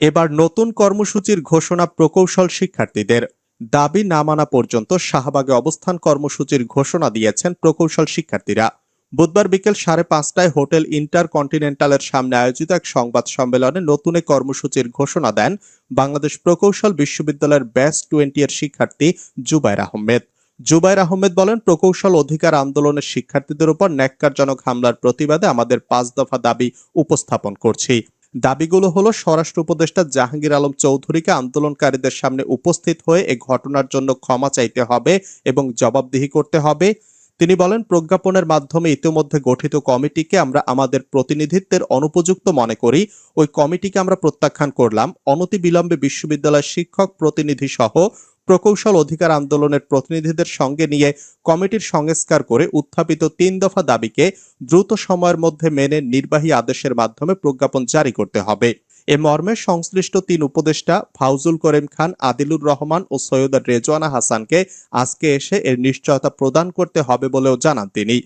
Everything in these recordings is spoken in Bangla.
এবার নতুন কর্মসূচির ঘোষণা প্রকৌশল শিক্ষার্থীদের। দাবি না মানা পর্যন্ত শাহবাগে অবস্থান কর্মসূচির ঘোষণা দিয়েছেন প্রকৌশল শিক্ষার্থীরা। বুধবার বিকেল সাড়ে পাঁচটায় হোটেল ইন্টার কন্টিনেন্টালের সামনে আয়োজিত এক সংবাদ সম্মেলনে নতুন কর্মসূচির ঘোষণা দেন বাংলাদেশ প্রকৌশল বিশ্ববিদ্যালয়ের ব্যাচ টোয়েন্টি এর শিক্ষার্থী জুবাইর আহমেদ। জুবাইর আহমেদ বলেন, প্রকৌশল অধিকার আন্দোলনের শিক্ষার্থীদের উপর ন্যাক্কারজনক হামলার প্রতিবাদে আমাদের পাঁচ দফা দাবি উপস্থাপন করছি। দাবিগুলো হলো, স্বরাষ্ট্র উপদেষ্টা জাহাঙ্গীর আলম চৌধুরীকে আন্দোলনকারীদের সামনে উপস্থিত হয়ে এ ঘটনার জন্য ক্ষমা চাইতে হবে এবং জবাবদিহি করতে হবে। তিনি বলেন, প্রজ্ঞাপনের মাধ্যমে ইতিমধ্যে গঠিত কমিটিকে আমরা আমাদের প্রতিনিধিত্বের অনুপযুক্ত মনে করি। ওই কমিটিকে আমরা প্রত্যাখ্যান করলাম। অনতিবিলম্বে বিশ্ববিদ্যালয়ের শিক্ষক প্রতিনিধি সহ প্রকৌশল অধিকার আন্দোলনের প্রতিনিধিদের সঙ্গে নিয়ে কমিটির সংস্কার করে উত্থাপিত তিন দফা দাবিকে দ্রুত সময়ের মধ্যে মেনে নির্বাহী আদেশের মাধ্যমে প্রজ্ঞাপন জারি করতে হবে। এ মর্মে সংশ্লিষ্ট তিন উপদেষ্টা ফাউজুল করিম খান, আদিলুর রহমান ও সৈয়দ রেজওয়ানা হাসানকে আজকে এসে এর নিশ্চয়তা প্রদান করতে হবে বলেও জানান তিনি।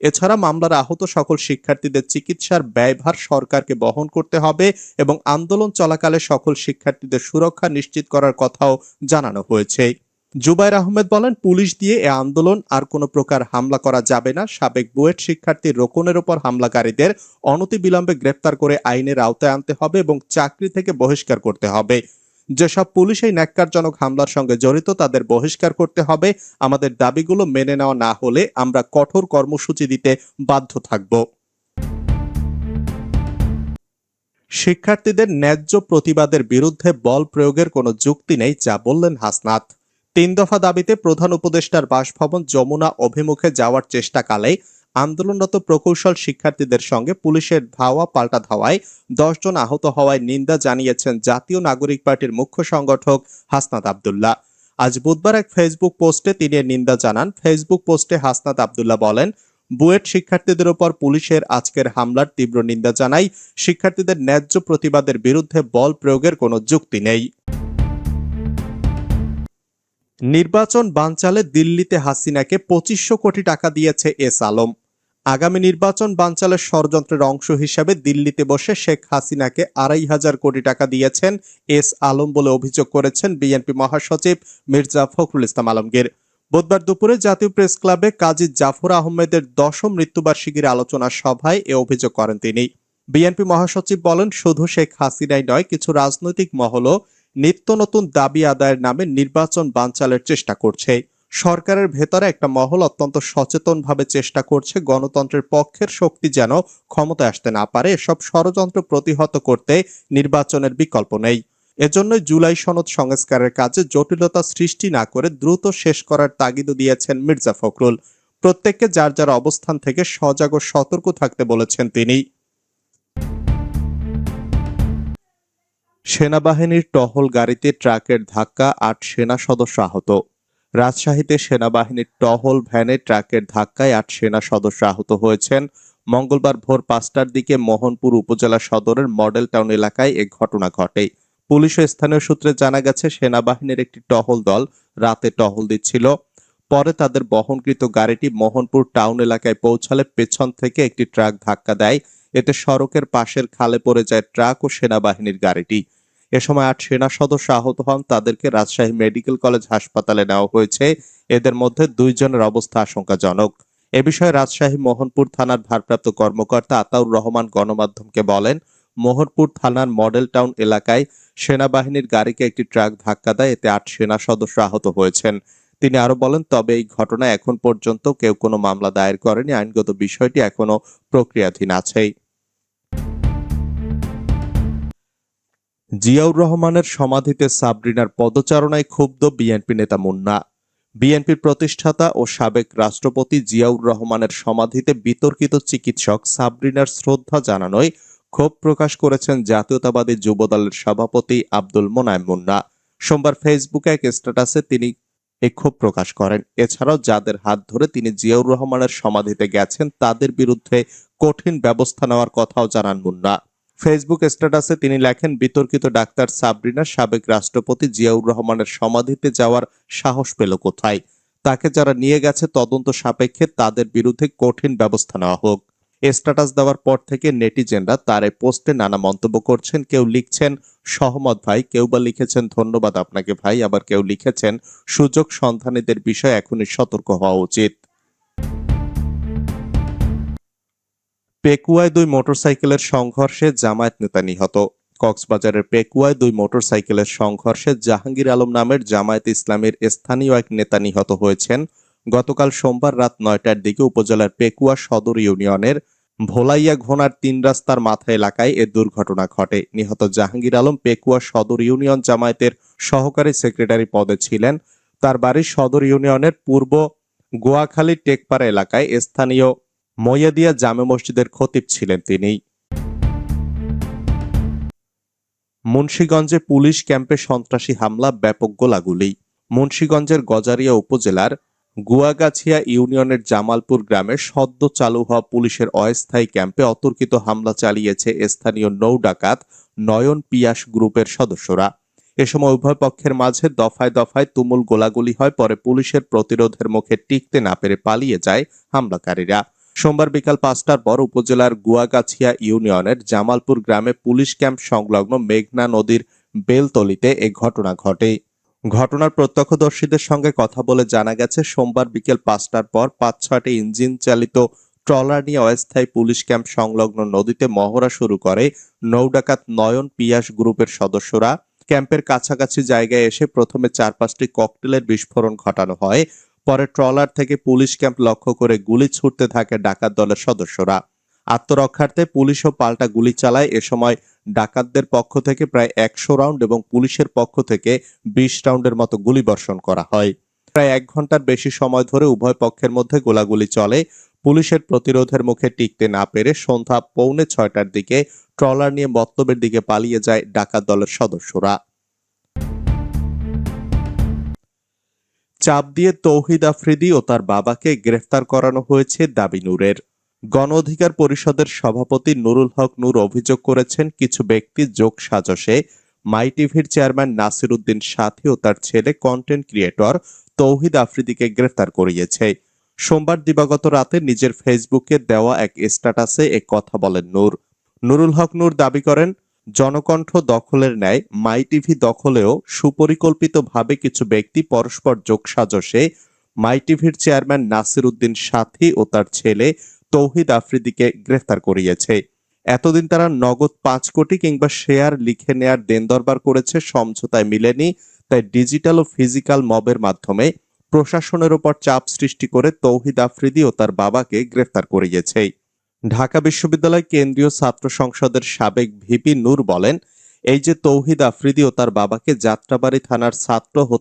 এছাড়া মামলার আহত সকল শিক্ষার্থীদের চিকিৎসার ব্যয়ভার সরকারকে বহন করতে হবে এবং আন্দোলন চলাকালে সকল শিক্ষার্থীদের সুরক্ষা নিশ্চিত করার কথাও জানানো হয়েছে। জুবাইর আহমেদ বলেন, পুলিশ দিয়ে এ আন্দোলন আর কোনো প্রকার হামলা করা যাবে না। সাবেক বুয়েট শিক্ষার্থী রোকনের ওপর হামলাকারীদের অনতিবিলম্বে গ্রেপ্তার করে আইনের আওতায় আনতে হবে এবং চাকরি থেকে বহিষ্কার করতে হবে। যেসব পুলিশ এই ন্যাক্কারজনক হামলার সঙ্গে জড়িত তাদের বহিষ্কার করতে হবে। আমাদের দাবিগুলো মেনে নেওয়া না হলে আমরা কঠোর কর্মসূচি দিতে বাধ্য থাকব। শিক্ষার্থীদের ন্যায্য প্রতিবাদের বিরুদ্ধে বল প্রয়োগের কোনো যুক্তি নেই, যা বললেন হাসনাত। তিন দফা দাবিতে প্রধান উপদেষ্টার বাসভবন যমুনা অভিমুখে যাওয়ার চেষ্টাকালে আন্দোলনরত প্রকৌশল শিক্ষার্থীদের সঙ্গে পুলিশের ধাওয়া পাল্টা ধাওয়ায় দশজন আহত হওয়ায় নিন্দা জানিয়েছেন জাতীয় নাগরিক পার্টির মুখ্য সংগঠক হাসনাত আবদুল্লাহ। আজ বুধবার এক ফেসবুক পোস্টে তিনি নিন্দা জানান। ফেসবুক পোস্টে হাসনাত আবদুল্লাহ বলেন, বুয়েট শিক্ষার্থীদের উপর পুলিশের আজকের হামলার তীব্র নিন্দা জানাই শিক্ষার্থীদের ন্যায্য প্রতিবাদের বিরুদ্ধে বল প্রয়োগের কোনো যুক্তি নেই। নির্বাচন বানচালে দিল্লিতে হাসিনাকে পঁচিশশো কোটি টাকা দিয়েছে এস আলম। আগামী নির্বাচন বানচালের ষড়যন্ত্রের অংশ হিসেবে দিল্লিতে বসে শেখ হাসিনাকে আড়াই হাজার কোটি টাকা দিয়েছেন এস আলম বলে অভিযোগ করেছেন বিএনপি মহাসচিব মির্জা ফখরুল ইসলাম আলমগীর। বুধবার দুপুরে জাতীয় প্রেস ক্লাবে কাজী জাফর আহমেদের দশম মৃত্যুবার্ষিকীর আলোচনা সভায় এ অভিযোগ করেন তিনি। বিএনপি মহাসচিব বলেন, শুধু শেখ হাসিনাই নয়, কিছু রাজনৈতিক মহলও নিত্য নতুন দাবি আদায়ের নামে নির্বাচন বানচালের চেষ্টা করছে। সরকারের ভেতরে একটা মহল অত্যন্ত সচেতনভাবে চেষ্টা করছে গণতন্ত্রের পক্ষের শক্তি যেন ক্ষমতায় আসতে না পারে, এসব ষড়যন্ত্র প্রতিহত করতে নির্বাচনের বিকল্প নেই। এজন্যই জুলাই সনদ সংস্কারের কাজে জটিলতা সৃষ্টি না করে দ্রুত শেষ করার তাগিদ দিয়েছেন মির্জা ফখরুল। প্রত্যেককে যার যার অবস্থান থেকে সজাগ ও সতর্ক থাকতে বলেছেন তিনি। সেনাবাহিনীর টহল গাড়িতে ট্রাকের ধাক্কা, আট সেনা সদস্য আহত। রাজশাহীতে সেনাবাহিনীর টহল ভ্যানে ট্রাকের ধাক্কায় আট সেনা সদস্য আহত হয়েছেন। মঙ্গলবার ভোর পাঁচটার দিকে মোহনপুর উপজেলা সদরের মডেল টাউন এলাকায় এ ঘটনা ঘটে। পুলিশ ও স্থানীয় সূত্রে জানা গেছে, সেনাবাহিনীর একটি টহল দল রাতে টহল দিচ্ছিল। পরে তাদের বহনকৃত গাড়িটি মোহনপুর টাউন এলাকায় পৌঁছালে পেছন থেকে একটি ট্রাক ধাক্কা দেয়। এতে সড়কের পাশের খালে পড়ে যায় ট্রাক ও সেনাবাহিনীর গাড়িটি। এ সময় আট সেনা সদস্য আহত হন। তাদেরকে রাজশাহী মেডিকেল কলেজ হাসপাতালে নেওয়া হয়েছে। এদের মধ্যে দুইজনের অবস্থা আশঙ্কাজনক। এ বিষয়ে রাজশাহী মোহনপুর থানার ভারপ্রাপ্ত কর্মকর্তা আতাউর রহমান গণমাধ্যমকে বলেন, মোহনপুর থানার মডেল টাউন এলাকায় সেনাবাহিনীর গাড়িকে একটি ট্রাক ধাক্কা দেয়। এতে আট সেনা সদস্য আহত হয়েছেন। তিনি আরও বলেন, তবে এই ঘটনায় এখন পর্যন্ত কেউ কোনো মামলা দায়ের করেনি। আইনগত বিষয়টি এখনও প্রক্রিয়াধীন আছেই। জিয়াউর রহমানের সমাধিতে সাবরিনার পদচারণায় ক্ষুব্ধ বিএনপি নেতা মুন্না। বিএনপির প্রতিষ্ঠাতা ও সাবেক রাষ্ট্রপতি জিয়াউর রহমানের সমাধিতে বিতর্কিত চিকিৎসক সাবরিনার শ্রদ্ধা জানানোয় ক্ষোভ প্রকাশ করেছেন জাতীয়তাবাদী যুবদলের সভাপতি আব্দুল মোনায়েম মুন্না। সোমবার ফেসবুকে এক স্ট্যাটাসে তিনি এই ক্ষোভ প্রকাশ করেন। এছাড়াও যাদের হাত ধরে তিনি জিয়াউর রহমানের সমাধিতে গেছেন, তাদের বিরুদ্ধে কঠিন ব্যবস্থা নেওয়ার কথাও জানান মুন্না। ফেসবুক স্ট্যাটাসে তিনি লেখেন, বিতর্কিত ডাক্তার সাবরিনা সাবেক রাষ্ট্রপতি জিয়াউর রহমানের সমাধিতে যাওয়ার সাহস পেল কোথায়? তাকে যারা নিয়ে গেছে তদন্ত সাপেক্ষে তাদের বিরুদ্ধে কঠিন ব্যবস্থা নেওয়া হোক। স্ট্যাটাস দেওয়ার পর থেকে নেটিজেনরা তার এই পোস্টে নানা মন্তব্য করছেন। কেউ লিখছেন, সহমত ভাই, কেউ বা লিখেছেন, ধন্যবাদ আপনাকে ভাই, আবার কেউ লিখেছেন, সুযোগ সন্ধানীদের বিষয়ে এখনই সতর্ক হওয়া উচিত। পেকুয়ায় দুই মোটরসাইকেলের সংঘর্ষে জামায়াত নেতা নিহত। কক্সবাজারের পেকুয়ায় দুই মোটরসাইকেলের সংঘর্ষে জাহাঙ্গীর আলম নামের জামায়াত ইসলামের স্থানীয় এক নেতা নিহত হয়েছেন। গতকাল সোমবার রাত নয়টার দিকে উপজেলার পেকুয়া সদর ইউনিয়নের ভোলাইয়া ঘোনার তিন রাস্তার মাথা এলাকায় এ দুর্ঘটনা ঘটে। নিহত জাহাঙ্গীর আলম পেকুয়া সদর ইউনিয়ন জামায়াতের সহকারী সেক্রেটারি পদে ছিলেন। তার বাড়ি সদর ইউনিয়নের পূর্ব গোয়াখালী টেকপাড়া এলাকায়। স্থানীয় মৈয়াদিয়া জামে মসজিদের খতিব ছিলেন তিনি। মুন্সীগঞ্জে পুলিশ ক্যাম্পে সন্ত্রাসী হামলা ব্যাপক গোলাগুলি। মুন্সীগঞ্জের গজারিয়া উপজেলার গুয়াগাছিয়া ইউনিয়নের জামালপুর গ্রামে সদ্য চালু হওয়া পুলিশের অস্থায়ী ক্যাম্পে অতর্কিত হামলা চালিয়েছে স্থানীয় নৌ ডাকাত নয়ন পিয়াস গ্রুপের সদস্যরা। এ সময় উভয় পক্ষের মাঝে দফায় দফায় তুমুল গোলাগুলি হয়, পরে পুলিশের প্রতিরোধের মুখে টিকতে না পেরে পালিয়ে যায় হামলাকারীরা। সোমবার বিকাল পাঁচটার পর উপজেলার গুয়াগাছিয়া ইউনিয়নের জামালপুর গ্রামে পুলিশ ক্যাম্প সংলগ্ন মেঘনা নদীর বেলতলিতে এ ঘটনা ঘটে। ঘটনার প্রত্যক্ষদর্শীদের সঙ্গে কথা বলে জানা গেছে, সোমবার বিকেল পাঁচটার পর পাঁচ ছয়টি ইঞ্জিন চালিত ট্রলার নিয়ে অস্থায়ী পুলিশ ক্যাম্প সংলগ্ন নদীতে মহড়া শুরু করে নৌডাকাত নয়ন পিয়াস গ্রুপের সদস্যরা। ক্যাম্পের কাছাকাছি জায়গায় এসে প্রথমে চার পাঁচটি ককটেলের বিস্ফোরণ ঘটানো হয়। পরে ট্রলার থেকে পুলিশ ক্যাম্প লক্ষ্য করে গুলি ছুটতে থাকে ডাকাত দলের সদস্যরা। আত্মরক্ষার্থে পুলিশও পাল্টা গুলি চালায়। এ সময় ডাকাতদের পক্ষ থেকে প্রায় একশো রাউন্ড এবং পুলিশের পক্ষ থেকে বিশ রাউন্ডের মতো গুলি বর্ষণ করা হয়। প্রায় এক ঘণ্টার বেশি সময় ধরে উভয় পক্ষের মধ্যে গোলাগুলি চলে। পুলিশের প্রতিরোধের মুখে টিকতে না পেরে সন্ধ্যা পৌনে ছয়টার দিকে ট্রলার নিয়ে বক্তব্যের দিকে পালিয়ে যায় ডাকাত দলের সদস্যরা। চাপ দিয়ে তৌহিদ আফ্রিদি ও তার বাবাকে গ্রেফতার করানো হয়েছে দাবি নূরের। গণ অধিকার পরিষদের সভাপতি নুরুল হক নূর অভিযোগ করেছেন, কিছু ব্যক্তি যোগ সাজসে, মাই টিভির চেয়ারম্যান নাসির উদ্দিন সাথী ও তার ছেলে কন্টেন্ট ক্রিয়েটর তৌহিদ আফ্রিদিকে গ্রেফতার করিয়েছে। সোমবার দিবাগত রাতে নিজের ফেসবুকে দেওয়া এক স্ট্যাটাসে এক কথা বলেন নূর। নুরুল হক নূর দাবি করেন জনকণ্ঠ দখলের ন্যায় মাই টিভি দখলেও সুপরিকল্পিতভাবে কিছু ব্যক্তি পরস্পর যোগসাজশে, মাই টিভির চেয়ারম্যান নাসির উদ্দিন সাথী ও তার ছেলে তৌহিদ আফ্রিদিকে গ্রেফতার করিয়েছে। এতদিন তারা নগদ পাঁচ কোটি কিংবা শেয়ার লিখে নেয়ার দেন দরবার করেছে সমঝোতায় মিলেনি, তাই ডিজিটাল ও ফিজিক্যাল মবের মাধ্যমে প্রশাসনের ওপর চাপ সৃষ্টি করে তৌহিদ আফ্রিদি ও তার বাবাকে গ্রেফতার করিয়েছে। ঢাকা বিশ্ববিদ্যালয় কেন্দ্রীয় ছাত্র সংসদের সাবেক ভিপি নূর বলেন, এই যে তৌহিদ আফ্রিদি ও তার বাবাকে যাত্রাবাড়ি থানার ছাত্র